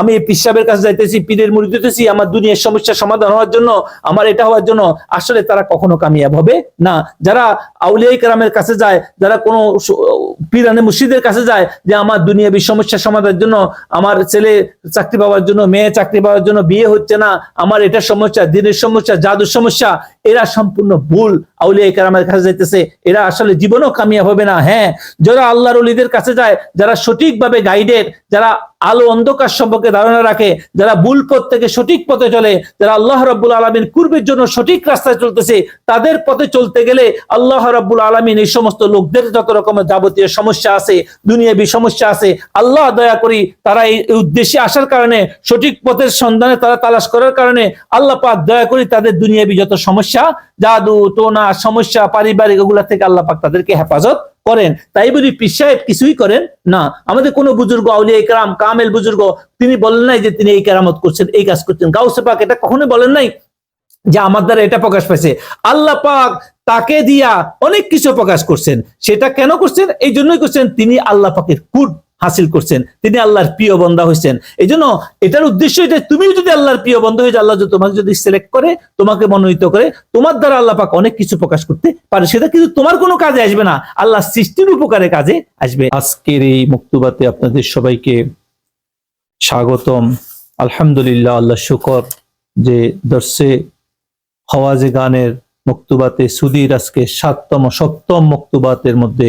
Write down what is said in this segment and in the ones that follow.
আমি পিসাবের কাছে যাইতেছি, পীরের মুড়ি দিতেছি, আমার দুনিয়ার সমস্যার সমাধান হওয়ার জন্য, আমার এটা হওয়ার জন্য আসলে তারা কখনো কামিয়াব হবে? না, যারা আউলিয়াই কারামের কাছে যায়, যারা কোনো পীরানে মুর্শিদের কাছে যায়, যে আমার দুনিয়াবী সমস্যা সমাধানের জন্য, আমার ছেলে চাকরি পাওয়ার জন্য, মেয়ে চাকরি পাওয়ার জন্য বিয়ে হচ্ছে না, আমার এটা সমস্যা, দিনের সমস্যা, জাদুর সমস্যা, এরা সম্পূর্ণ ভুল আউলিয়া কারামের কাছে যাইতেছে, এরা আসলে জীবনও কামিয়াব হবে না। হ্যাঁ যারা আল্লাহর অলিদের কাছে যায়, যারা সঠিকভাবে গাইডেড যারা আলো অন্ধকার সম্পর্কে ধারণা রাখে, যারা ভুল পথ থেকে সঠিক পথে চলে, যারা আল্লাহ রাব্বুল আলমীর কুর্বের জন্য সঠিক রাস্তায় চলতেছে, তাদের পথে চলতে গেলে আল্লাহ রাব্বুল আলমিন এই সমস্ত লোকদের যত রকমের যাবতীয় সমস্যা আছে, দুনিয়াবী সমস্যা আছে, আল্লাহ দয়া করি তারা এই উদ্দেশ্যে আসার কারণে, সঠিক পথের সন্ধানে তারা তালাশ করার কারণে আল্লাহ পাক দয়া করি তাদের দুনিয়াবী যত সমস্যা, জাদু, টোনা, সমস্যা, পারিবারিক ওগুলা থেকে আল্লাহ পাক তাদেরকে হেফাজত করেন। তাই বলি পীর সাহেব কিছুই করেন না। আমাদের কোন বুজুর্গ, আউলিয়া ইকরাম, কামেল বুজুর্গ, তিনি বলেন নাই যে তিনি এই কেরামত করছেন, এই কাজ করছেন। গাউসে পাক এটা কখনোই বলেন নাই যে আমার দ্বারা এটা প্রকাশ পাইছে। আল্লাহ পাক তাকে দিয়া অনেক কিছু প্রকাশ করছেন। সেটা কেন করছেন? এই জন্যই করছেন তিনি আল্লাহ পাকের কুট হাসিল করছেন। তিনি আল্লাহর প্রিয় বন্ধা হয়েছেন। এই জন্য এটার উদ্দেশ্য এটা তুমিও যদি আল্লাহর প্রিয় বন্ধ হয়ে আল্লাহ তোমাকে যদি সিলেক্ট করে, তোমাকে মনোনীত করে, তোমার দ্বারা আল্লাহ পাক অনেক কিছু প্রকাশ করতে পারে। সেটা কিন্তু তোমার কোনো কাজে আসবে না। আল্লাহ সৃষ্টির উপকারে কাজে আসবে। আজকের এই মুক্তবাতে আপনাদের সবাইকে স্বাগতম। আলহামদুলিল্লাহ, আল্লাহ শুকর যে দর্শে হওয়াজে গানের মুক্তবাতে সুদীর আজকে সাততম, সপ্তম মুক্তবাতের মধ্যে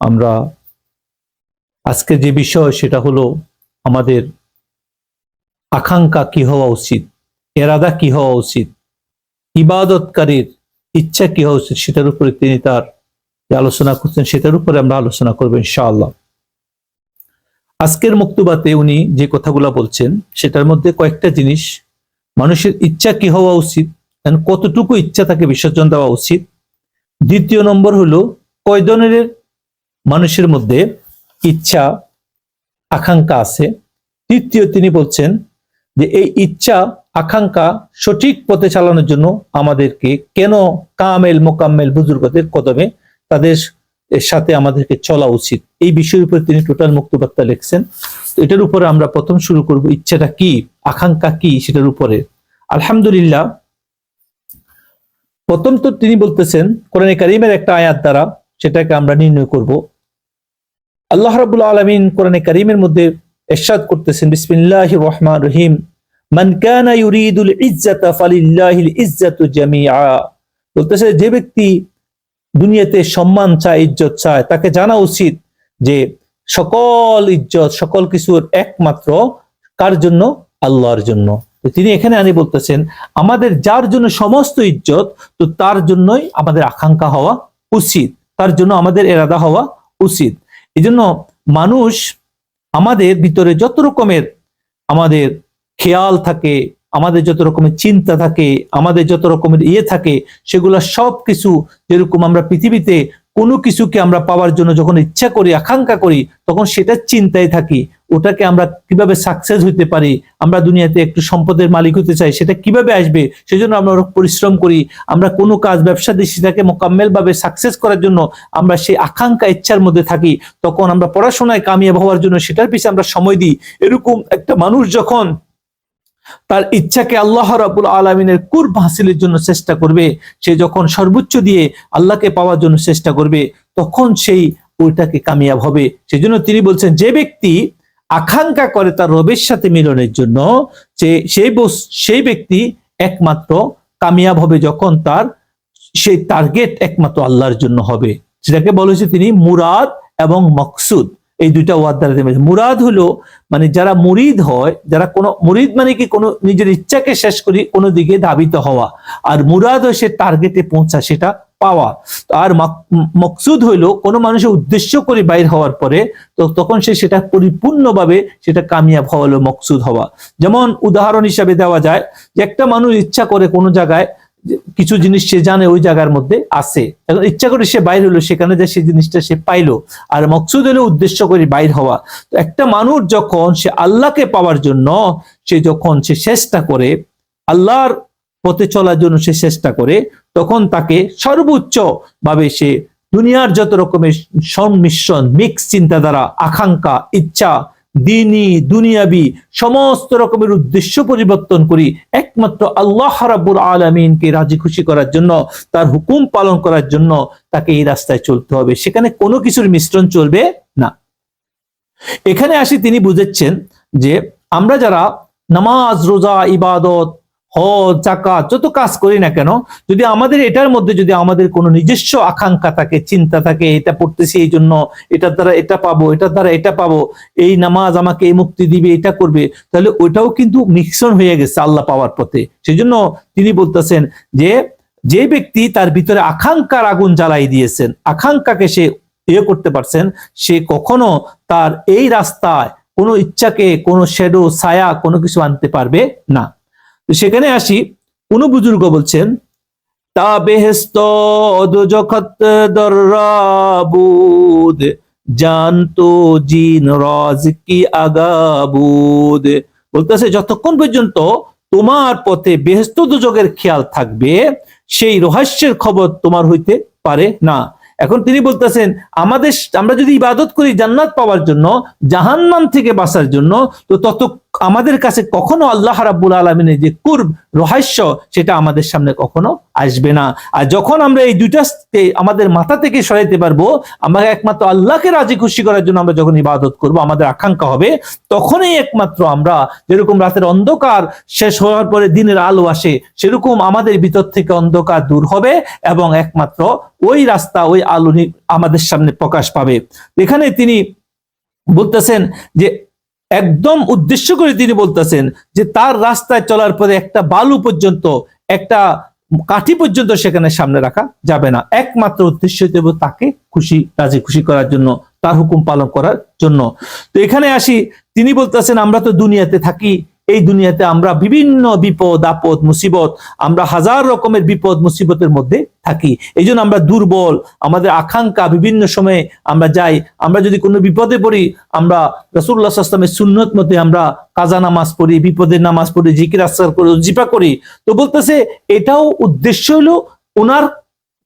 আমরা আজকে যে বিষয়, সেটা হলো আমাদের আকাঙ্ক্ষা কি হওয়া উচিত, এরাদা কি হওয়া উচিত, ইবাদতকারীর ইচ্ছা কি হওয়া উচিত, সেটার উপরে তিনি তার আলোচনা করছেন, সেটার উপরে আমরা আলোচনা করব ইনশাআল্লাহ। আজকের মুক্তবাতে উনি যে কথাগুলো বলছেন, সেটার মধ্যে কয়েকটা জিনিস, মানুষের ইচ্ছা কি হওয়া উচিত কতটুকু ইচ্ছা তাকে বিসর্জন দেওয়া উচিত। দ্বিতীয় নম্বর হলো কয় ধরনের মানুষের মধ্যে ইচ্ছা, আকাঙ্ক্ষা আছে। তৃতীয় তিনি বলছেন যে, এই ইচ্ছা, আকাঙ্ক্ষা সঠিক পথে চালানোর জন্য আমাদেরকে কেন কামেল, মোকাম্মেল বুজুর্গদের কদমে তাদের সাথে আমাদেরকে চলা উচিত? এই বিষয়ের উপর তিনি টোটাল মুক্তবার্তা লিখছেন। এটার উপরে আমরা প্রথম শুরু করব, ইচ্ছাটা কি, আকাঙ্ক্ষা কি সেটার উপরে। আলহামদুলিল্লাহ, প্রথম তো তিনি বলতেছেন, কোরআন কারিমের একটা আয়াত দ্বারা সেটাকে আমরা নির্ণয় করব। আল্লাহ রাবুল আলমিন কোরআন কারিমের মধ্যে এরশাদ করতেছেন বিসমিল্লাহ রহমান রহিম। বলতেছে, যে ব্যক্তি দুনিয়াতে সম্মান চায়, ইজ্জত চায়, তাকে জানা উচিত যে সকল ইজ্জত, সকল কিছুর একমাত্র কার জন্য? আল্লাহর জন্য। তিনি এখানে আনি বলতেছেন, আমাদের যার জন্য সমস্ত ইজ্জত, তো তার জন্যই আমাদের আকাঙ্ক্ষা হওয়া উচিত। তার জন্য আমাদের এরাদা হওয়া উচিত। এই জন্য মানুষ আমাদের ভিতরে যত রকমের আমাদের খেয়াল থাকে, আমাদের যত রকমের চিন্তা থাকে, আমাদের যত রকমের ইয়ে থাকে, সেগুলো সব কিছু যেরকম আমরা পৃথিবীতে কোনো কিছুকে আমরা পাওয়ার জন্য যখন ইচ্ছা করি, আকাঙ্ক্ষা করি, তখন সেটা চিন্তায় থাকি। ওটাকে আমরা কীভাবে সাকসেস হইতে পারি, আমরা দুনিয়াতে একটু সম্পদের মালিক হতে চাই, সেটা কীভাবে আসবে, সেজন্য আমরা পরিশ্রম করি। আমরা কোনো কাজ, ব্যবসা দিয়ে সেটাকে মোকাম্মেল ভাবে সাকসেস করার জন্য আমরা সেই আকাঙ্ক্ষা, ইচ্ছার মধ্যে থাকি, তখন আমরা পড়াশোনায় কামিয়াব হওয়ার জন্য সেটার পিছনে আমরা সময় দিই। এরকম একটা মানুষ যখন তার ইচ্ছাকে আল্লাহ রাবুল আলমিনের কুর্ব হাসিলের জন্য চেষ্টা করবে, সে যখন সর্বোচ্চ দিয়ে আল্লাহকে পাওয়ার জন্য চেষ্টা করবে, তখন সেই ওইটাকে কামিয়াব হবে। সেজন্য তিনি বলছেন, যে ব্যক্তি আকাঙ্ক্ষা করে তার রবের সাথে মিলনের জন্য যে সেই সেই ব্যক্তি একমাত্র কামিয়াব হবে যখন তার সেই টার্গেট একমাত্র আল্লাহর জন্য হবে। সেটাকে বলা হয়েছে তিনি মুরাদ এবং মকসুদ। এই দুইটা ওয়াদ দ্বারা মুরাদ হলো মানে যারা মুরিদ হয়, যারা কোনো, মুরিদ মানে কি কোনো নিজের ইচ্ছাকে শেষ করি কোনো দিকে ধাবিত হওয়া। আর মুরাদ হয় সে টার্গেটে পৌঁছা, সেটা পাওয়া। আর মকসুদ হইল কোনো মানুষের উদ্দেশ্য করে বাইর হওয়ার পরে তো তখন সে সেটা পরিপূর্ণভাবে সেটা কামিয়াব হওয়া হলো মকসুদ হওয়া। যেমন উদাহরণ হিসাবে দেওয়া যায় যে একটা মানুষ ইচ্ছা করে কোনো জায়গায় কিছু জিনিস সে জানে ওই জায়গার মধ্যে আছে। এখন ইচ্ছা করে সে বাইর হলো, সেখানে যে সেই জিনিসটা সে পাইলো। আর মকসুদ হলো উদ্দেশ্য করে বাইর হওয়া। তো একটা মানুষ যখন সে আল্লাহকে পাওয়ার জন্য সে যখন সে চেষ্টা করে, আল্লাহর পথে চলার জন্য সে চেষ্টা করে, তখন তাকে সর্বোচ্চ ভাবে সে দুনিয়ার যত রকমের সংমিশ্রণ, মিক্স চিন্তাধারা, আকাঙ্ক্ষা, ইচ্ছা, দিনী, দুনিয়াবি, সমস্ত রকমের উদ্দেশ্য পরিবর্তন করি, একমাত্র আল্লাহ রাব্বুল আলমিনকে রাজি খুশি করার জন্য, তার হুকুম পালন করার জন্য তাকে এই রাস্তায় চলতে হবে। সেখানে কোনো কিছুর মিশ্রণ চলবে না। এখানে আসি তিনি বুঝেছেন যে আমরা যারা নামাজ, রোজা, ইবাদত হজ জাকাত যত কাজ করি না কেন? যদি আমাদের এটার মধ্যে যদি আমাদের কোনো নিজস্ব আকাঙ্ক্ষা থাকে, চিন্তা থাকে, এটা পড়তেছি এই জন্য এটার দ্বারা এটা পাবো এটার দ্বারা এটা পাবো, এই নামাজ আমাকে এই মুক্তি দিবে, এটা করবে, তাহলে ওইটাও কিন্তু মিক্সন হয়ে গেছে আল্লাহ পাওয়ার পথে। সেই জন্য তিনি বলতেছেন যে যে ব্যক্তি তার ভিতরে আকাঙ্ক্ষার আগুন জ্বালাই দিয়েছেন, আকাঙ্ক্ষাকে সে ইয়ে করতে পারছেন, সে কখনো তার এই রাস্তায় কোনো ইচ্ছাকে, কোনো শ্যাডো ছায়া কোনো কিছু আনতে পারবে না। সেখানে আসি, কোন বুজুর্গ বলছেন, তা বেহেস্ত দোজখত জানতো জিন রাজ কি আগাবুদ। বলতেছে, যতক্ষণ পর্যন্ত তোমার পথে বেহেস্ত দুযোগের খেয়াল থাকবে, সেই রহস্যের খবর তোমার হইতে পারে না। এখন তিনি বলতেছেন, আমাদের, আমরা যদি ইবাদত করি জান্নাত পাওয়ার জন্য, জাহান্নাম থেকে বাঁচার জন্য, তো তত আমাদের কাছে কখনো আল্লাহ রাব্বুল আলমিনের যে কুর্ব রহস্য, সেটা আমাদের সামনে কখনো আসবে না। আর যখন আমরা এই দুইটা আমাদের মাথা থেকে সরাইতে পারব, আমরা একমাত্র আল্লাহকে রাজি খুশি করার জন্য আমরা যখন ইবাদত করব, আমাদের আকাঙ্ক্ষা হবে, তখনই একমাত্র আমরা যেরকম রাতের অন্ধকার শেষ হওয়ার পরে দিনের আলো আসে, সেরকম আমাদের ভিতর থেকে অন্ধকার দূর হবে এবং একমাত্র ওই রাস্তা, ওই আলো আমাদের সামনে প্রকাশ পাবে। এখানে তিনি বলতেছেন যে একদম উদ্দেশ্য করে তিনি বলতেছেন যে তার রাস্তায় চলার পরে একটা বালু পর্যন্ত, একটা কাঠি পর্যন্ত সেখানে সামনে রাখা যাবে না। একমাত্র উদ্দেশ্য দেব তাকে খুশি রাজি খুশি করার জন্য, তার হুকুম পালন করার জন্য। তো এখানে আসি, তিনি বলতেছেন, আমরা তো দুনিয়াতে থাকি এই দুনিয়াতে আমরা বিভিন্ন বিপদ, আপদ, মুসিবত, আমরা হাজার রকমের বিপদ, মুসিবতের মধ্যে থাকি। এই আমরা দুর্বল, আমাদের আকাঙ্ক্ষা বিভিন্ন সময়ে আমরা যাই। আমরা যদি কোনো বিপদে পড়ি, আমরা রসুল্লাহ আসলামের সুন্নত মতে আমরা কাজা নামাজ পড়ি বিপদের নামাজ পড়ি, জিকির আসার করি জিপা করি। তো বলতেছে, এটাও উদ্দেশ্য হলো ওনার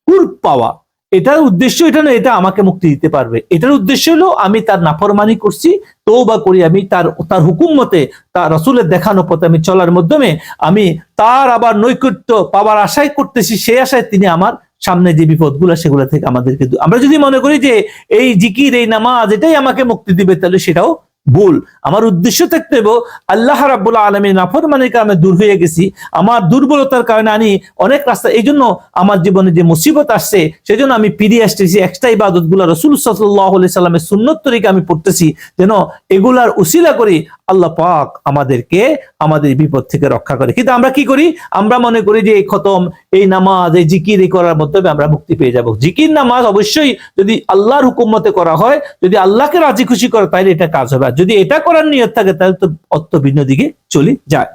কুর পাওয়া। এটার উদ্দেশ্য এটা না এটা আমাকে মুক্তি দিতে পারবে। এটার উদ্দেশ্য হলো আমি তার নাফরমানি করছি তো বা করি, আমি তার তার হুকুম মতে তার রসুলের দেখানো পথে আমি চলার মাধ্যমে আমি তার আবার নৈকট্য পাওয়ার আশায় করতেছি, সেই আশায় তিনি আমার সামনে যে বিপদগুলো, সেগুলো থেকে আমাদেরকে আমরা যদি মনে করি যে এই জিকির, এই নামাজ, এটাই আমাকে মুক্তি দিবে, তাহলে সেটাও ভুল। আমার উদ্দেশ্য থাকতে হবে আল্লাহ রাব্বুল আলমী নাফরমানির কারণে দূর হয়ে গেছি। আমার দুর্বলতার কারণে আমি অনেক রাস্তা এই জন্য আমার জীবনে যে মুসিবত আসছে সেই জন্য আমি ফিরিয়ে আসতেছি। একটা ইবাদতগুলা রসুল সাল্লাহ সাল্লামের সুন্নত তরিকে আমি পড়তেছি। যেন এগুলার উসিলা করি আল্লাহ পাক আমাদেরকে, আমাদের বিপদ থেকে রক্ষা করে। কিন্তু আমরা কি করি? আমরা মনে করি যে এই খতম, এই নামাজ, এই জিকির এই করার মাধ্যমে আমরা মুক্তি পেয়ে যাব। জিকির, নামাজ অবশ্যই যদি আল্লাহর হুকুমতে করা হয়, যদি আল্লাহকে রাজি খুশি করে, তাহলে এটা কাজ হবে। আর যদি এটা করার নিয়ত থাকে, তাহলে তো অর্থ ভিন্ন দিকে চলে যায়।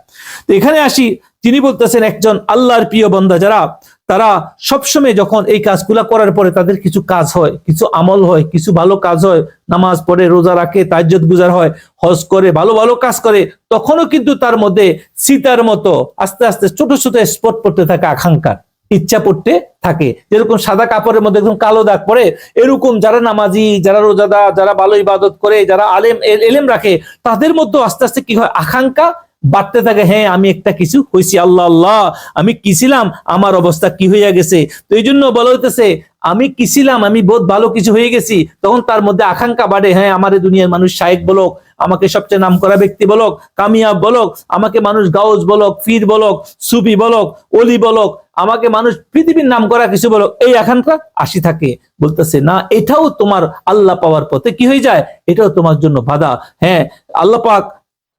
তো এখানে আসি। তিনি বলতেছেন একজন আল্লাহর প্রিয় বন্ধা যারা তারা সবসময় যখন এই কাজগুলা করার পরে তাদের কিছু কাজ হয়, কিছু আমল হয়, কিছু ভালো কাজ হয়, নামাজ পড়ে, রোজা রাখে তাজ্জত গুজার হয়, হজ করে, ভালো ভালো কাজ করে, তখনও কিন্তু তার মধ্যে সীতার মতো আস্তে আস্তে ছোট ছোট স্পট পড়তে থাকে, আকাঙ্ক্ষা, ইচ্ছা পড়তে থাকে। যেরকম সাদা কাপড়ের মধ্যে একদম কালো দাগ পড়ে, এরকম যারা নামাজি, যারা রোজাদা যারা ভালো ইবাদত করে, যারা আলেম এলেম রাখে, তাদের মধ্যে আস্তে আস্তে কি হয়? আকাঙ্ক্ষা বাড়তে থাকে হ্যাঁ আমি একটা কিছু হয়েছি আল্লাহ আল্লাহ, আমি কি ছিলাম? আমার অবস্থা কি হইয়া গেছে? তো এই জন্য বলা হইতেছে, আমি কি ছিলাম? আমি বহুত ভালো কিছু হয়ে গেছি। তখন তার মধ্যে আকাঙ্ক্ষা বাড়ে হ্যাঁ আমার দুনিয়ার মানুষ শায়েক বলক, আমাকে সবচেয়ে নাম করা ব্যক্তি বলক, কামিয়াব বলক, আমাকে মানুষ গাউজ বলক, ফির বলক, সুফি বলক, অলি বলক, আমাকে মানুষ পৃথিবীর নাম করা কিছু বলক। এই আকাঙ্ক্ষা আসি থাকে। বলতেছে, না, এটাও তোমার আল্লাহ পাওয়ার পথে কি হয়ে যায়? এটাও তোমার জন্য বাধা। হ্যাঁ আল্লাহ পাক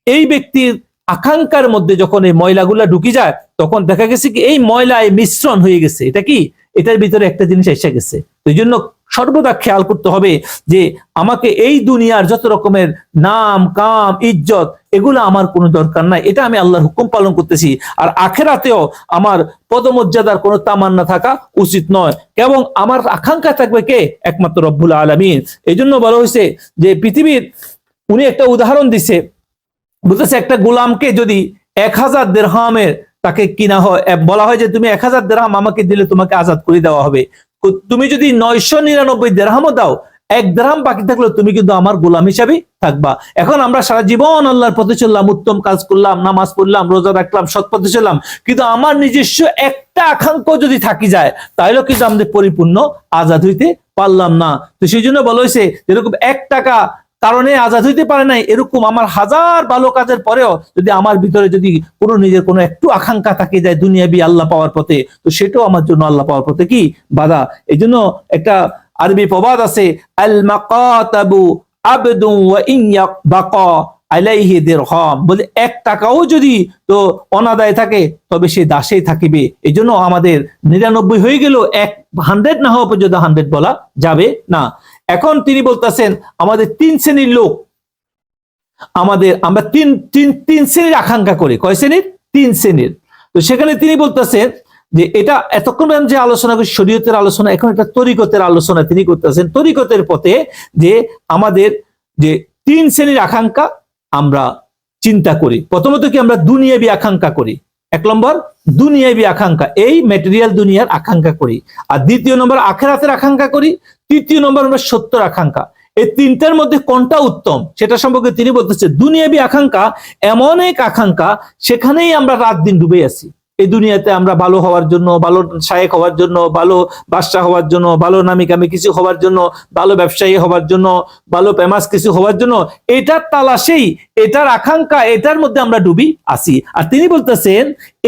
এই ব্যক্তির আকাঙ্ক্ষার মধ্যে যখন এই ময়লাগুলা ঢুকে যায়, তখন দেখা গেছে কি এই ময়লায় মিশ্রণ হয়ে গেছে। এটা কি? এটার ভিতরে একটা জিনিস এসে গেছে। এই জন্য সর্বদা খেয়াল করতে হবে যে আমাকে এই দুনিয়ার যত রকমের নাম, কাম, ইজ্জত, এগুলো আমার কোনো দরকার নাই। এটা আমি আল্লাহর হুকুম পালন করতেছি। আর আখেরাতেও আমার পদমর্যাদার কোনো তামান্না থাকা উচিত নয়। এবং আমার আকাঙ্ক্ষা থাকবে কে? একমাত্র রব্বুল আলমিন। এই জন্য বলা হয়েছে যে পৃথিবীর, উনি একটা উদাহরণ দিছে বলতেছে একটা গোলামকে যদি এক হাজার দেড়হামের তাকে কিনা হয় বলা হয় যে তুমি এক হাজার দেড়হাম আমাকে দিলে তোমাকে আজাদ করে দেওয়া হবে। তুমি যদি নয়শো নিরানব্বই দেড়হামও দাও, এক দেড়হাম বাকি থাকলে তুমি কিন্তু আমার গোলাম হিসাবে থাকবা। এখন আমরা সারা জীবন আল্লাহর পথে চললাম, উত্তম কাজ করলাম, নামাজ পড়লাম, রোজা রাখলাম, সৎ পথে চললাম, কিন্তু আমার নিজস্ব একটা আকাঙ্ক্ষ যদি থাকি যায় তাহলে কিন্তু আমাদের পরিপূর্ণ আজাদ হইতে পারলাম না। তো সেই জন্য বলা হয়েছে, যেরকম এক টাকা কারণে আজাদ হইতে পারে নাই, এরকম আমার হাজার ভালো কাজের পরেও যদি আমার ভিতরে যদি কোনো নিজের কোনো একটু আকাঙ্ক্ষা থাকে যায় দুনিয়াবি আল্লাহ পাওয়ার পথে, তো সেটাও আমার জন্য আল্লাহ পাওয়ার পথে কি বাধা? এই জন্য একটা আরবি প্রবাদ আছে বলে, এক টাকাও যদি তো অনাদায় থাকে, তবে সে দাসেই থাকিবে। এই জন্য আমাদের নিরানব্বই হয়ে গেল এক হান্ড্রেড না হওয়া পর্যন্ত হান্ড্রেড বলা যাবে না। এখন তিনি বলতেছেন, আমাদের তিন শ্রেণির লোক, আমাদের, আমরা তিন তিন তিন শ্রেণির আকাঙ্ক্ষা করি। কয় শ্রেণির? তিন শ্রেণির। তো সেখানে তিনি বলতেছেন যে এটা এতক্ষণ যে আলোচনা করি, শরীয়তের আলোচনা, এখন একটা তরিকতের আলোচনা তিনি করতেছেন। তরিকতের পথে যে আমাদের যে তিন শ্রেণির আকাঙ্ক্ষা আমরা চিন্তা করি। প্রথমত কি আমরা দুনিয়াবি আকাঙ্ক্ষা করি? এক নম্বর দুনিয়াবি আকাঙ্ক্ষা। এই ম্যাটেরিয়াল দুনিয়ার আকাঙ্ক্ষা করি। আর দ্বিতীয় নম্বর, আখেরাতের আকাঙ্ক্ষা করি। তৃতীয় নম্বর আমরা সত্যর আকাঙ্ক্ষা। এই তিনটার মধ্যে কোনটা উত্তম, সেটা সম্পর্কে তিনি বলতেছে দুনিয়াবি আকাঙ্ক্ষা, এমন এক আকাঙ্ক্ষা, সেখানেই আমরা রাত দিন ডুবে আছি। এই দুনিয়াতে আমরা ভালো হওয়ার জন্য, ভালো শায়েক হওয়ার জন্য, ভালো বাদশাহ হওয়ার জন্য, ভালো নামি কামি কিছু হওয়ার জন্য, ভালো ব্যবসায়ী হওয়ার জন্য, ভালো ফেমাস কিছু হওয়ার জন্য, এটার তালাশেই, এটার আকাঙ্ক্ষা, এটার মধ্যে আমরা ডুবি আসি আর তিনি বলতেছেন,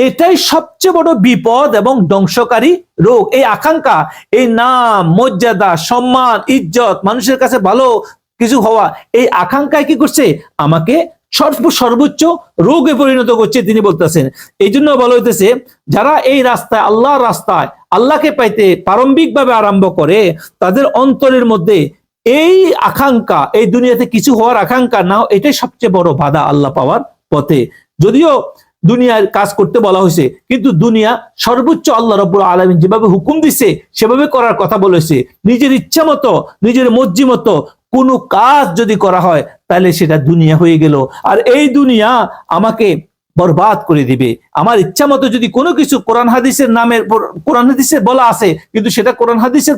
এটাই সবচেয়ে বড় বিপদ এবং ধ্বংসকারী রোগ। এই আকাঙ্ক্ষা, এই নাম, মর্যাদা, সম্মান, ইজ্জত, মানুষের কাছে ভালো কিছু হওয়া, এই আকাঙ্ক্ষায় কি করছে? আমাকে সর্বোচ্চ রোগে পরিণত করছে তিনি বলতেছেন। এই জন্য বলা হইতেছে, যারা এই রাস্তায়, আল্লাহর রাস্তায়, আল্লাহকে পাইতে প্রারম্ভিকভাবে আরম্ভ করে, তাদের অন্তরের মধ্যে এই আকাঙ্ক্ষা, এই দুনিয়াতে কিছু হওয়ার আকাঙ্ক্ষা না এটাই সবচেয়ে বড় বাধা আল্লাহ পাওয়ার পথে। যদিও দুনিয়ার কাজ করতে বলা হয়েছে কিন্তু দুনিয়া সর্বোচ্চ আল্লাহ রব্বুল আলমিন যেভাবে হুকুম দিছে, সেভাবে করার কথা বলেছে। নিজের ইচ্ছা মতো, নিজের মর্জি মতো কোনো কাজ যদি করা হয় তাহলে সেটা দুনিয়া হয়ে গেল। আর এই দুনিয়া আমাকে বরবাদ করে দিবে। আমার ইচ্ছা মতো যদি কোনো কিছু কোরআন হাদিসের নামে কোরআন হাদিসে বলা আছে, কিন্তু সেটা কোরআন হাদিসের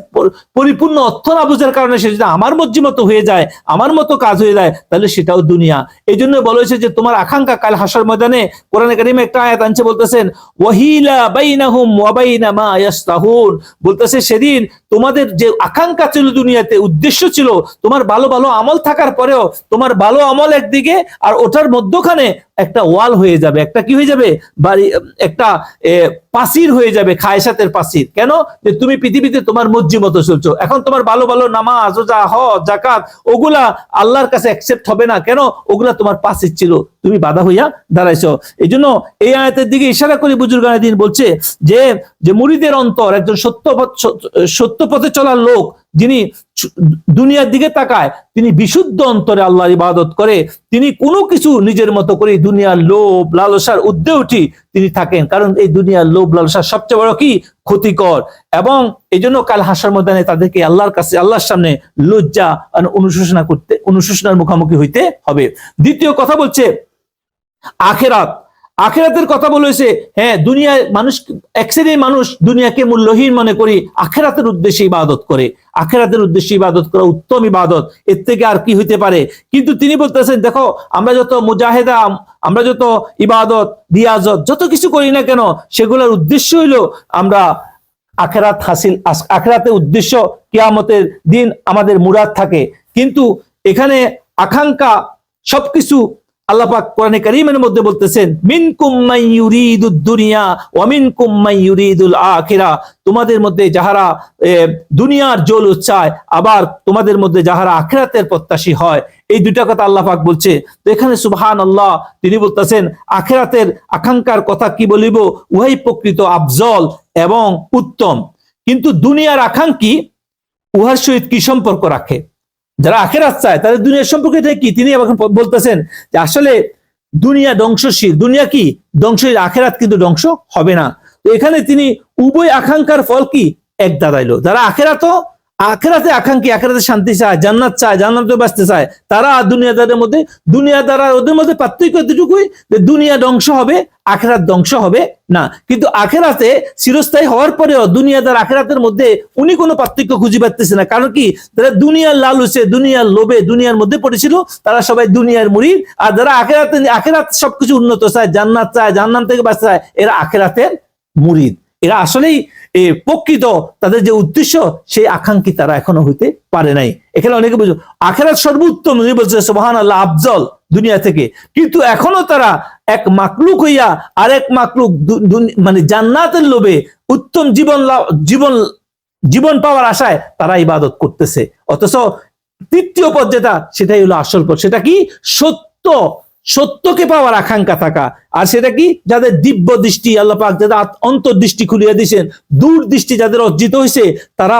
পরিপূর্ণ অর্থ না বোঝার কারণে সে যদি আমার মর্জি মতো হয়ে যায়, আমার মতো কাজ হয়ে যায়, তাহলে সেটাও দুনিয়া। এই জন্য বলা হয়েছে যে তোমার আকাঙ্ক্ষা কাল হাসার ময়দানে কোরআন কারিমে একটা আয়াত আনছে, বলতেছেন ওয়াবাইনা মা ইয়াস্তাহুন। বলতেছে, সেদিন তোমাদের যে আকাঙ্ক্ষা ছিল দুনিয়াতে, উদ্দেশ্য ছিল, তোমার ভালো ভালো আমল থাকার পরেও তোমার ভালো আমল একদিকে আর ওটার মধ্যখানে একটা ওয়াল হয়ে যাবে। একটা কি হয়ে যাবে? বাড়ি, একটা পাসির হয়ে যাবে খায়সাতের পাসির। কেন? যে তুমি পৃথিবীতে তোমার মর্জি মতো চলছো। এখন তোমার ভালো ভালো নামাজ ওজা হ জাকাত ওগুলা আল্লাহর কাছে অ্যাকসেপ্ট হবে না। কেন? ওগুলা তোমার পাসির ছিল। তুমি বাধা হইয়া দাঁড়াইছো। এই জন্য এই আয়াতের দিকে ইশারা করে বুজুর্গানের দিন বলছে যে যে মুড়িদের অন্তর একজন সত্য সত্য পথে চলার লোক, যিনি দুনিয়ার দিকে তাকায়, তিনি বিশুদ্ধ অন্তরে আল্লাহর ইবাদত করে, তিনি কোনো কিছু নিজের মতো করে দুনিয়ার লোভ, লালসার উদ্দে উঠি তিনি থাকেন। কারণ এই দুনিয়ার লোভ, লালসার সবচেয়ে বড় কি? ক্ষতিকর। এবং এই জন্য কাল হাসার ময়দানে তাদেরকে আল্লাহর কাছে, আল্লাহর সামনে লজ্জা অনুশোচনা করতে, অনুশোচনার মুখোমুখি হইতে হবে। দ্বিতীয় কথা বলছে, আখেরাত। আখেরাতের কথা বলেছে হ্যাঁ দুনিয়ায় মানুষ, এক শ্রেণির মানুষ দুনিয়াকে মূল্যহীন মনে করি, আখেরাতের উদ্দেশ্যে ইবাদত করে। আখেরাতের উদ্দেশ্যে ইবাদত করা উত্তম ইবাদত। এর থেকে আর কি হইতে পারে? কিন্তু তিনি বলতেছেন, দেখো, আমরা যত মুজাহেদা, আমরা যত ইবাদত, দিয়াজত, যত কিছু করি না কেন, সেগুলোর উদ্দেশ্য হইল আমরা আখেরাত হাসিল আখেরাতের উদ্দেশ্য কিয়ামতের দিন আমাদের মুরাদ থাকে। কিন্তু এখানে আকাঙ্ক্ষা সবকিছু আল্লাপাক কোরআনে কারিমের মধ্যে বলতেছেন মিন কুম্মাই ইউরিদুদ দুনিয়া ওয়া মিন কুম্মাই ইউরিদুল আখিরা। তোমাদের মধ্যে যাহারা দুনিয়ার জল চায় আবার তোমাদের মধ্যে যাহারা আখিরাতের প্রত্যাশী হয়, এই দুটা কথা আল্লাহ পাক বলছে। তো এখানে সুবহান আল্লাহ তিনি বলতেছেন, আখিরাতের আকাঙ্ক্ষার কথা কি বলিব? উহাই প্রকৃত আফজল এবং উত্তম। কিন্তু দুনিয়ার আকাঙ্ক্ষী উহার সহিত কি সম্পর্ক রাখে? যারা আখেরাত চায়, তাদের দুনিয়ার সম্পর্কে কি? তিনি এখন বলতেছেন যে আসলে দুনিয়া ধ্বংসশীল। দুনিয়া কি? ধ্বংসশীল। আখেরাত কিন্তু ধ্বংস হবে না। তো এখানে তিনি উভয় আকাঙ্ক্ষার ফল কি? এক দাঁড়াইলো যারা আখেরাত আখেরাতে আকাঙ্ক্ষী আখেরাতে শান্তি চায়, জান্নাত চায়, জান্নাতে বাঁচতে চায়। তারা দুনিয়াদারের মধ্যে দুনিয়াদার ওদের মধ্যে পার্থক্য এতটুকুই যে দুনিয়া ধ্বংস হবে, আখেরাত ধ্বংস হবে না। কিন্তু আখেরাতে চিরস্থায়ী হওয়ার পরেও দুনিয়াদার আখেরাতের মধ্যে উনি কোনো পার্থক্য খুঁজে পাচ্ছে না। কারণ কি? তারা দুনিয়ার লালুসে দুনিয়ার লোভে দুনিয়ার মধ্যে পড়েছিল, তারা সবাই দুনিয়ার মুড়িদ আর যারা আখেরাতে, আখেরাত সবকিছু উন্নত চায়, জান্নাত চায় জান্নাত থেকে বাঁচতে চায়, এরা আখেরাতের মুরিদ এরা আসলেই প্রকৃত তাদের যে উদ্দেশ্য, সেই আকাঙ্ক্ষী তারা এখনও হইতে পারে নাই। এখানে অনেকে বুঝো আখেরাত সর্বোত্তম সোহান আল্লাহ আফজল দুনিয়া থেকে। কিন্তু এখনও তারা এক মাকলুক হইয়া আরেক মাকলুক মানে জান্নাতের লোভে উত্তম জীবন জীবন জীবন পাওয়ার আশায় তারা ইবাদত করতেছে। অথচ তৃতীয় পদ যেটা, সেটাই হলো আসল পদ। সেটা কি? সত্য সত্যকে পাওয়ার আকাঙ্ক্ষা থাকা। আর সেটা কি? যাদের দিব্য দৃষ্টি আল্লাহ পাক, যাদের অন্তর্দৃষ্টি খুলিয়ে দিয়েছেন দূর দৃষ্টি যাদের অর্জিত হয়েছে, তারা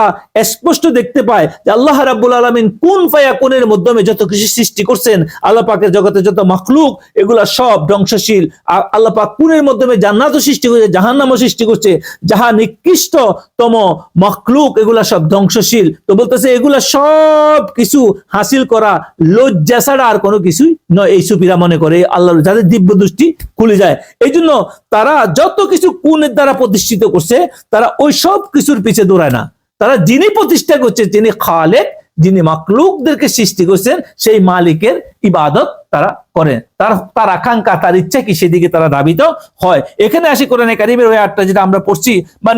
স্পষ্ট দেখতে পায় যে আল্লাহ রাব্বুল আলমিন কোন ফায়া কোনের মাধ্যমে যত কিছু সৃষ্টি করছেন, আল্লাহ পাকের জগতে যত মখলুক, এগুলা সব ধ্বংসশীল। আর আল্লাহ পাক কোনের মাধ্যমে জান্নাতও সৃষ্টি করছে, জাহান্নামও সৃষ্টি করছে, যাহা নিকৃষ্টতম মখলুক, এগুলা সব ধ্বংসশীল। তো বলতেছে, এগুলা সব কিছু হাসিল করা লজ্জা ছাড়া আর কোনো কিছুই নয়। এই সুফিরা মনে করে আল্লাহ যাদের দিব্য দৃষ্টি খুলে যায়। এই জন্য তারা যত কিছু কুনের দ্বারা প্রতিষ্ঠিত করছে, তারা ওই সব কিছুর পিছে দৌড়ায় না। তারা যিনি প্রতিষ্ঠা করছে যিনি খালেক, যিনি মাকলুকদেরকে সৃষ্টি করছেন, সেই মালিকের ইবাদত তারা করেন। তার তার আকাঙ্ক্ষা, তার ইচ্ছা কি সেদিকে তারা দাবিত হয়। এখানে আসি কোরআনে কারিমের ওই আটটা যেটা আমরা পড়ছি, মান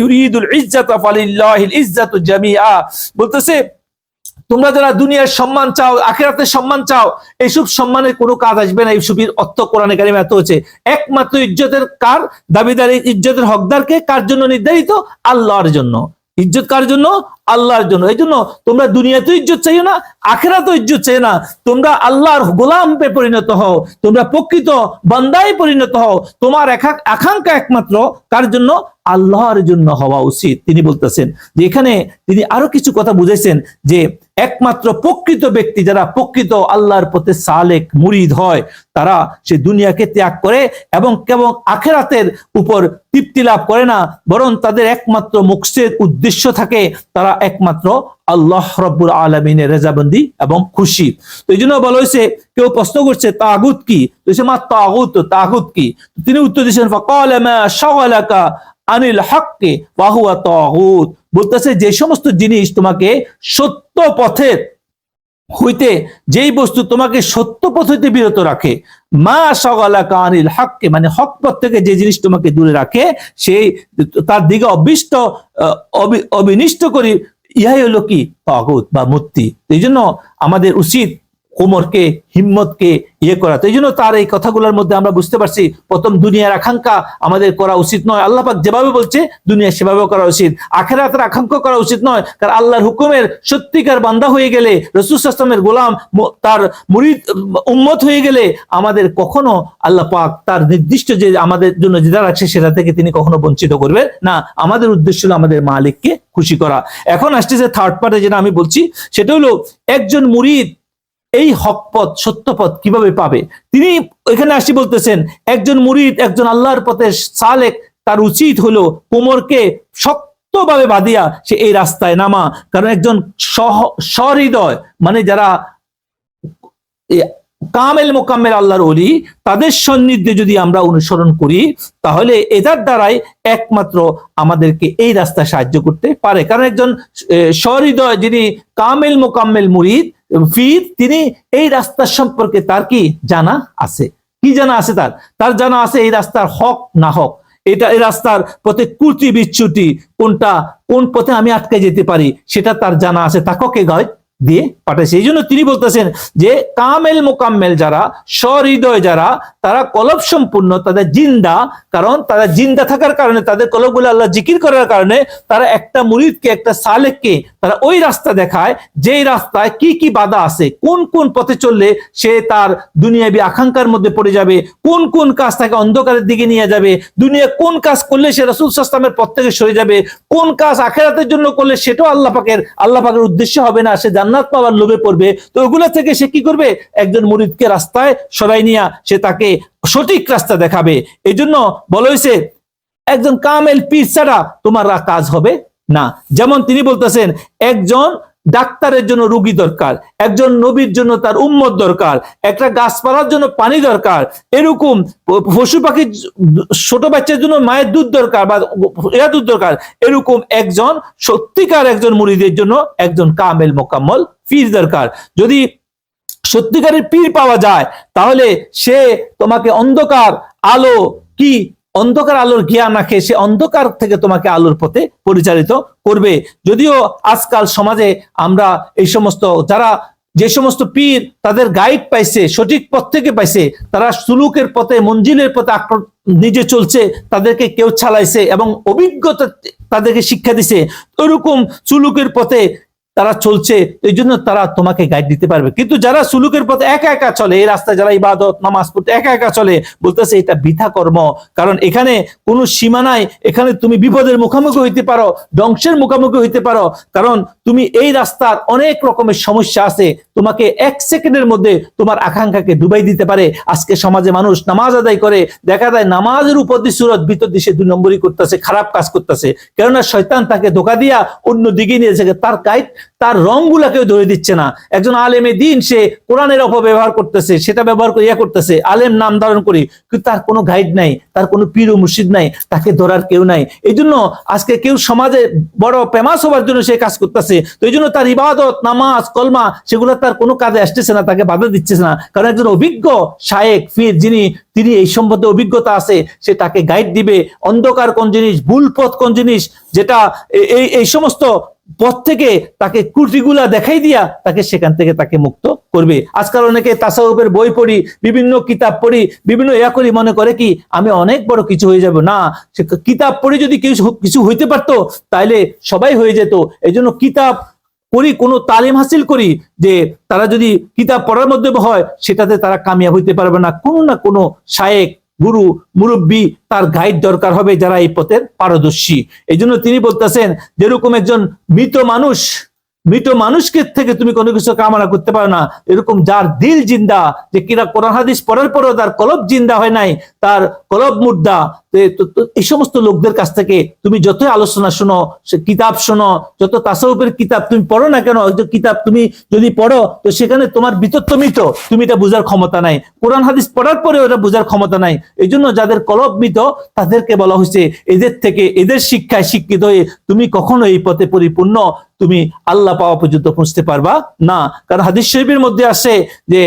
ইউরিদুল ইজ্জাতা ফালিল্লাহিল ইজ্জাতু জামিআ। বলতেছে তোমরা যারা দুনিয়ার সম্মান চাও, আখেরাতের সম্মান চাও, এইসব সম্মানের কোনো কাজ আসবে না। এইসবের অর্থ কোরআনে কারিমে এত হচ্ছে একমাত্র ইজ্জতের কার? দাবিদার ইজ্জতের হকদারকে কার জন্য নির্ধারিত? আল্লাহর জন্য। ইজ্জত কার জন্য? আল্লাহর জন্য। এই জন্য তোমরা দুনিয়াতে ইজ্জত চাইও না আখেরাতে ইজ্জত চাই না। তোমরা আল্লাহর গোলামে পরিণত হও। তোমরা প্রকৃত বান্দায় পরিণত হও। তোমার একা- আকাঙ্ক্ষা একমাত্র কার জন্য? আল্লাহর জন্য হওয়া উচিত। তিনি বলতেছেন যে এখানে তিনি আরও কিছু কথা বুঝেছেন যে একমাত্র প্রকৃত ব্যক্তি যারা প্রকৃত আল্লাহর পথে সালেক, মুরিদ হয়, তারা সে দুনিয়াকে ত্যাগ করে এবং কেবল আখেরাতের উপর তৃপ্তি লাভ করে না, বরং তাদের একমাত্র মুখসের উদ্দেশ্য থাকে তারা একমাত্র আল্লাহ রব্বুল আলমিনের রেজাবন্দি এবং খুশি। তো এই জন্য বলা হয়েছে, কেউ প্রশ্ন করছে, তাগুত কি? মা, তাগুত তাগুত কি? তিনি উত্তর দিয়েছেন আনিল হককে বাহুয়া তাগুত। বলতেছে, যে সমস্ত জিনিস তোমাকে সত্য পথের হইতে, যেই বস্তু তোমাকে সত্য পথ হইতে বিরত রাখে, মা সগালাকা আনিল হককে মানে হক পথ থেকে যে জিনিস তোমাকে দূরে রাখে, সেই তার দিকে অবিষ্ট অবিনিষ্ট করি, ইহাই হলো কি? তাগুত বা মূর্তি এই জন্য আমাদের উচিত কোমরকে, হিম্মতকে ইয়ে করা। তো এই জন্য তার এই কথাগুলোর মধ্যে আমরা বুঝতে পারছি, প্রথম দুনিয়ার আকাঙ্ক্ষা আমাদের করা উচিত নয়। আল্লাহ পাক যেভাবে বলছে, দুনিয়া সেভাবে করা উচিত। আখেরাতের আকাঙ্ক্ষা করা উচিত নয়, কারণ আল্লাহর হুকুমের সত্যিকার বান্দা হয়ে গেলে, রসুল আসলামের গোলাম তার মুরিদ, উম্মত হয়ে গেলে আমাদের কখনো আল্লাহ পাক তার নির্দিষ্ট যে আমাদের জন্য যেটা রাখছে সেটা থেকে তিনি কখনো বঞ্চিত করবে না। আমাদের উদ্দেশ্য হলো আমাদের মালিককে খুশি করা। এখন আসতেছে থার্ড পার্টে যেটা আমি বলছি, সেটা হলো একজন মুরিদ এই হকপথ, সত্যপথ কীভাবে পাবে? তিনি এখানে আসি বলতেছেন, একজন মুরিদ, একজন আল্লাহর পথে সালেক, তার উচিত হলো কোমরকে শক্তভাবে বাঁধিয়া সে এই রাস্তায় নামা। কারণ একজন সহ- সহৃদয় মানে যারা কামেল মোকাম্মেল আল্লাহর অলি তাদের সান্নিধ্যে যদি আমরা অনুসরণ করি, তাহলে এটার দ্বারাই একমাত্র আমাদেরকে এই রাস্তায় সাহায্য করতে পারে। কারণ একজন সহৃদয় যিনি কামেল মোকাম্মেল মুরিদ, ফির তিনি এই রাস্তার সম্পর্কে তার কি জানা আছে? কি জানা আছে তার? তার জানা আছে এই রাস্তার হক না হক। এটা, এই রাস্তার পথে কুচি বিচ্যুতি কোনটা, কোন পথে আমি আটকে যেতে পারি, সেটা তার জানা আছে। তাকে গায়ে দিয়ে পাঠাইছে এই জন্য তিনি বলতেছেন যে কামেল মোকাম্মেল যারা সহৃদয় যারা, তারা কলব সম্পূর্ণ, তাদের জিন্দা, কারণ তারা জিন্দা থাকার কারণে, তাদের কলবগুলো আল্লাহ জিকির করার কারণে তারা একটা মুরিদকে, একটা সালেককে তারা ওই রাস্তা দেখায়, যেই রাস্তায় কি কি বাধা আছে, কোন কোন পথে চললে সে তার দুনিয়াবি আকাঙ্ক্ষার মধ্যে পড়ে যাবে, কোন কোন কাজ তাকে অন্ধকারের দিকে নিয়ে যাবে, দুনিয়া কোন কাজ করলে সে রসুল সাস্তামের পথ থেকে সরে যাবে, কোন কাজ আখেরাতের জন্য করলে সেটাও আল্লাহ পাকের আল্লাহ পাকের উদ্দেশ্য হবে না, সে জান্নাত পাওয়ার লোভে পড়বে, তো ওগুলো থেকে সে কি করবে? একজন মুরিদকে রাস্তায় সরাই নিয়া সে তাকে সঠিক রাস্তা দেখাবে। এই জন্য বলা হয়েছে, একজন কামেল পীর ছাড়া তোমার কাজ হবে না। যেমন তিনি বলতেছেন, একজন ডাক্তারের জন্য রুগী দরকার, একজন নবীর জন্য তার উম্মত দরকার, একটা গাছপালার জন্য পানি দরকার, এরকম পশু পাখির ছোট বাচ্চার জন্য মায়ের দুধ দরকার বা এরা দুধ দরকার, এরকম একজন সত্যিকার একজন মুরিদের জন্য একজন কামেল মোকাম্মল ফির দরকার। যদি সত্যিকারের পীর পাওয়া যায়, তাহলে সে তোমাকে অন্ধকার, আলো, কি অন্ধকার আলোর জ্ঞান রাখে সে অন্ধকার থেকে তোমাকে আলোর পথে পরিচালিত করবে। যদিও আজকাল সমাজে আমরা এই সমস্ত, যারা যে সমস্ত পীর তাদের গাইড পাইছে, সঠিক পথ থেকে পাইছে, তারা সুলুকের পথে, মঞ্জিলের পথে নিজে চলছে, তাদেরকে কেউ ছালাইছে এবং অভিজ্ঞতা তাদেরকে শিক্ষা দিছে। ওরকম সুলুকের পথে তারা চলছে এই জন্য তারা তোমাকে গাইড দিতে পারবে। কিন্তু যারা সুলুকের পথে একা একা চলে, এই রাস্তায় যারা ইবাদত, নামাজ পড়তে একা একা চলে, বলতেছে এটা বৃথা কর্ম। কারণ এখানে কোনো সীমা নাই, এখানে তুমি বিপদের মুখোমুখি হইতে পারো, ধ্বংসের মুখোমুখি হইতে পারো। কারণ তুমি এই রাস্তার অনেক রকমের সমস্যা আছে, তোমাকে এক সেকেন্ডের মধ্যে তোমার আকাঙ্ক্ষাকে ডুবাই দিতে পারে। আজকে সমাজে মানুষ নামাজ আদায় করে, দেখা যায় নামাজের উপর দিয়ে সুরত, ভিতর দিশে দুই নম্বরই করতেছে, খারাপ কাজ করতেছে। কেননা শয়তান তাকে ধোকা দিয়া অন্য দিকে নিয়ে তার গাইড তার রংগুলাকেও ধরে দিচ্ছে না। একজন আলেমে দিন সে কোরআনের অপব্যবহার করতেছে, সেটা ব্যবহার করে ইয়া করতেছে। আলেম নাম ধারণ করি, কিন্তু তার কোনো গাইড নাই, তার কোনো পীর ও মুর্শিদ নাই, তাকে ধরার কেউ নাই। এই জন্য আজকে কেউ সমাজে বড় ফেমাস হওয়ার জন্য সে কাজ করতেছে। তো এই জন্য তার ইবাদত, নামাজ, কলমা, সেগুলো তার কোনো কাজে আসতেছে না, তাকে বাধা দিচ্ছে না। কারণ একজন অভিজ্ঞ শায়েক ফির যিনি, তিনি এই সম্বন্ধে অভিজ্ঞতা আছে, সে তাকে গাইড দিবে। অন্ধকার কোন জিনিস ভুল পথ কোন জিনিস, যেটা এই এই সমস্ত পথ থেকে তাকে কুটিগুলা দেখাই দিয়া তাকে সেখান থেকে তাকে মুক্ত করবে। আজকাল অনেকে তাসাউফের বই পড়ি, বিভিন্ন কিতাব পড়ি, বিভিন্ন ইয়া করি, মনে করে কি, আমি অনেক বড় কিছু হয়ে যাব। না কিতাব পড়ে যদি কেউ কিছু হইতে পারতো, তাইলে সবাই হয়ে যেত। এই জন্য কিতাব করি, কোনো তালিম হাসিল করি যে তারা যদি কিতাব পড়ার মধ্যে হয়, সেটাতে তারা কামিয়াব হইতে পারবে না। কোনো না কোনো শায়েক গুরু মুরব্বী তার গাইড দরকার হবে যারা এই পথের পারদর্শী। এই জন্য তিনি বলতেছেন, যেরকম একজন মৃত মানুষ, মৃত মানুষকে থেকে তুমি কোনো কিছু কামনা করতে পারো না। এরকম যার দিল জিন্দা, যে কিনা কোরআন হাদিস পড়ার পরেও তার কলব জিন্দা হয় নাই, তার কলব তো এই সমস্ত লোকদের কাছ থেকে তুমি যতই আলোচনা শোনো কিতাব শোনো, যত তাসাউফের কিতাব তুমি পড়ো না কেন কিতাব তুমি যদি পড়ো, তো সেখানে তোমার ভিতর তো তুমি এটা বোঝার ক্ষমতা নাই। কোরআন হাদিস পড়ার পরে ওটা বোঝার ক্ষমতা নাই। এই জন্য যাদের কলব মৃত তাদেরকে বলা হয়েছে, এদের থেকে, এদের শিক্ষায় শিক্ষিত হয়ে তুমি কখনো এই পথে পরিপূর্ণ, তুমি আল্লাহ পাওয়া পর্যন্ত পৌঁছতে পারবা না। কারণ হাদিস শরীফের মধ্যে আসে যে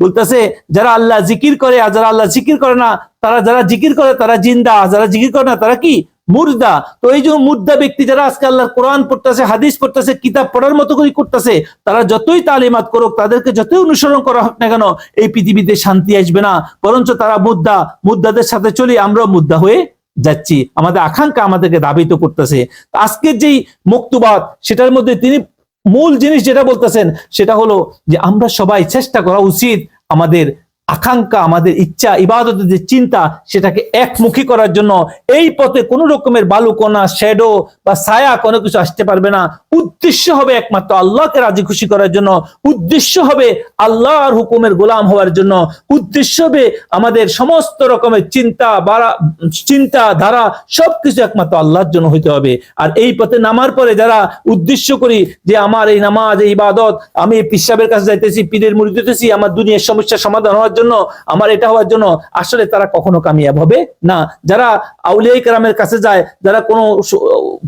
বলতেছে, যারা আল্লাহ জিকির করে আর যারা আল্লাহ জিকির করে না, তারা যারা জিকির করে তারা জিন্দা যারা জিকির করে না, তারা কি? মুর্দা। তো এই মুর্দা ব্যক্তি যারা আজকে কোরআন পড়তেছে, হাদিস পড়তেছে, কিতাব পড়ার মতো করে করতেছে, তারা যতই তালিমাত করুক, তাদেরকে যতই অনুসরণ করা হোক না কেন, এই পৃথিবীতে শান্তি আসবে না। বরঞ্চ তারা মুদ্দা মুদ্দাদের সাথে চলি, আমরাও মুদ্দা হয়ে যাচ্ছি, আমাদের আকাঙ্ক্ষা আমাদেরকে দাবিত করতেছে। আজকের যেই মুক্তবাদ, সেটার মধ্যে তিনি মূল জিনিস যেটা বলতেছেন, সেটা হলো যে আমরা সবাই চেষ্টা করা উচিত আমাদের আকাঙ্ক্ষা, আমাদের ইচ্ছা, ইবাদতের যে চিন্তা, সেটাকে একমুখী করার জন্য এই পথে কোনো রকমের বালুকণা, শ্যাডো বা ছায়া কোনো কিছু আসতে পারবে না। উদ্দেশ্য হবে একমাত্র আল্লাহকে রাজি খুশি করার জন্য। উদ্দেশ্য হবে আল্লাহর হুকুমের গোলাম হওয়ার জন্য। উদ্দেশ্য হবে আমাদের সমস্ত রকমের চিন্তা বাড়া চিন্তা, ধারা সবকিছু একমাত্র আল্লাহর জন্য হইতে হবে। আর এই পথে নামার পরে যারা উদ্দেশ্য করি যে আমার এই নামাজ, এই ইবাদত, আমি পিসাবের কাছে যাইতেছি, পীরের মুড়ি দিতেছি আমার দুনিয়ার সমস্যার সমাধান হওয়ার জন্য আমার এটা হওয়ার জন্য আসলে তারা কখনো কামিয়াব হবে না। যারা আউলিয়াই কেরামের কাছে যায়, যারা কোনো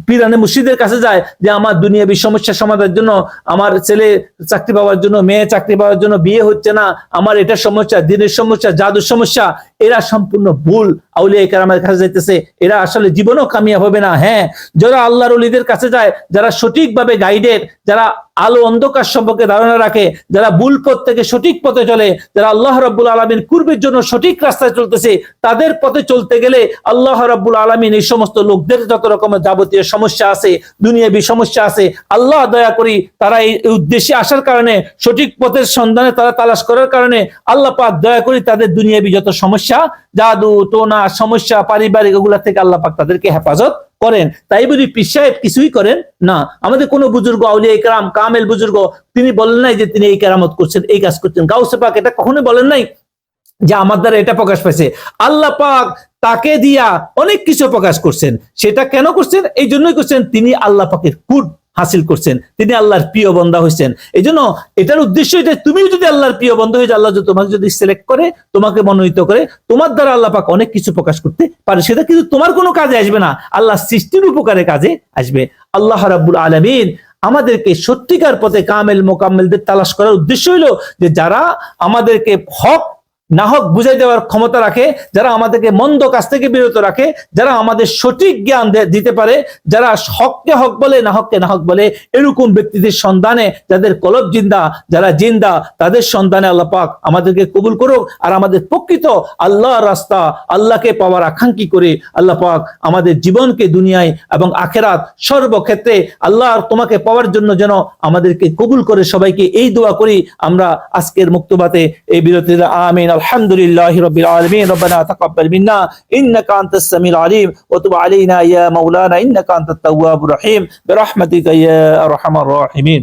পীরানে মুর্শিদের কাছে যায়, যে আমার দুনিয়াবী সমস্যা সমাধানের জন্য, আমার ছেলে চাকরি পাওয়ার জন্য, মেয়ে চাকরি পাওয়ার জন্য বিয়ে হচ্ছে না, আমার এটা সমস্যা, দিনের সমস্যা, জাদুর সমস্যা এরা সম্পূর্ণ ভুল। আউলিয়া কেরামের কাছে যাইতেছে, এরা আসলে জীবনও কামিয়াব হবে না। হ্যাঁ যারা আল্লাহর অলিদের কাছে যায়, যারা সঠিকভাবে গাইডেড যারা আলো অন্ধকার সম্পর্কে ধারণা রাখে, যারা ভুল পথ থেকে সঠিক পথে চলে, যারা আল্লাহ রাব্বুল আলমিন কুরবের জন্য সঠিক রাস্তায় চলতেছে, তাদের পথে চলতে গেলে আল্লাহ রাব্বুল আলমিন এই সমস্ত লোকদের যত রকমের যাবতীয় সমস্যা আছে, দুনিয়াবী সমস্যা আছে, আল্লাহ দয়া করি তারা এই উদ্দেশ্যে আসার কারণে, সঠিক পথের সন্ধানে তারা তালাশ করার কারণে, আল্লাহ পাক দয়া করি তাদের দুনিয়াবী যত সমস্যা জাদু টোনা সমস্যা, পারিবারিক ওগুলা থেকে আল্লাহ পাক তাদেরকে হেফাজত করেন। তাই বলি পীর সাহেব কিছুই করেন? না। আমাদের কোনো বুজুর্গ, আউলিয়া ইকরাম, কামেল বুজুর্গ, তিনি বলেন নাই যে তিনি এই কেরামত করছেন, এই কাজ করছেন। গাউসে পাক এটা কখনোই বলেন নাই যে আমার দ্বারা এটা প্রকাশ পাইছে। আল্লাহ পাক তাকে দিয়া অনেক কিছু প্রকাশ করছেন। সেটা কেন করছেন? এই জন্যই করছেন। তিনি আল্লাহ পাকের কুট হাসিল করছেন। তিনি আল্লাহর প্রিয় বন্ধা হয়েছেন। এই জন্য এটার উদ্দেশ্য এটা তুমি যদি আল্লাহর প্রিয় বন্ধ হয়ে আল্লাহ তোমাকে যদি সিলেক্ট করে, তোমাকে মনোনীত করে, তোমার দ্বারা আল্লাহ পাক অনেক কিছু প্রকাশ করতে পারে। সেটা কিন্তু তোমার কোনো কাজে আসবে না। আল্লাহ সৃষ্টির উপকারে কাজে আসবে। আল্লাহ রাব্বুল আলামিন আমাদেরকে সত্যিকার পথে কামেল মোকাম্মেলদের তালাশ করার উদ্দেশ্য হলো যে যারা আমাদেরকে হক না হক বুঝাই দেওয়ার ক্ষমতা রাখে, যারা আমাদেরকে মন্দ কাজ থেকে বিরত রাখে, যারা আমাদের সঠিক জ্ঞান দিতে পারে, যারা হককে হক বলে না হককে না হক বলে, এরকম ব্যক্তিদের সন্ধানে যাদের কলব জিন্দা, যারা জিন্দা, তাদের সন্ধানে আল্লাহ পাক আমাদেরকে কবুল করুক, আর আমাদের প্রকৃত আল্লাহর রাস্তা, আল্লাহকে পাওয়ার আকাঙ্ক্ষী করে আল্লাহ পাক আমাদের জীবনকে, দুনিয়ায় এবং আখেরাত সর্বক্ষেত্রে আল্লাহর তোমাকে পাওয়ার জন্য যেন আমাদেরকে কবুল করে সবাইকে এই দোয়া করি। আমরা আজকের মুক্তবাতে এই বিরতিতে, আমিন আলহামদুলিল্লাহ রবিল আলমিন রব্বানা তাকাব্বাল মিন্না ইন্নাকা আনতাস সামিউল আলিম ওয়া তুব আলাইনা ইয়া মাওলানা ইন্নাকা আনতাত তাওয়াবুর রহিম বিরহমাতিকা ইয়া আরহামার রাহিমিন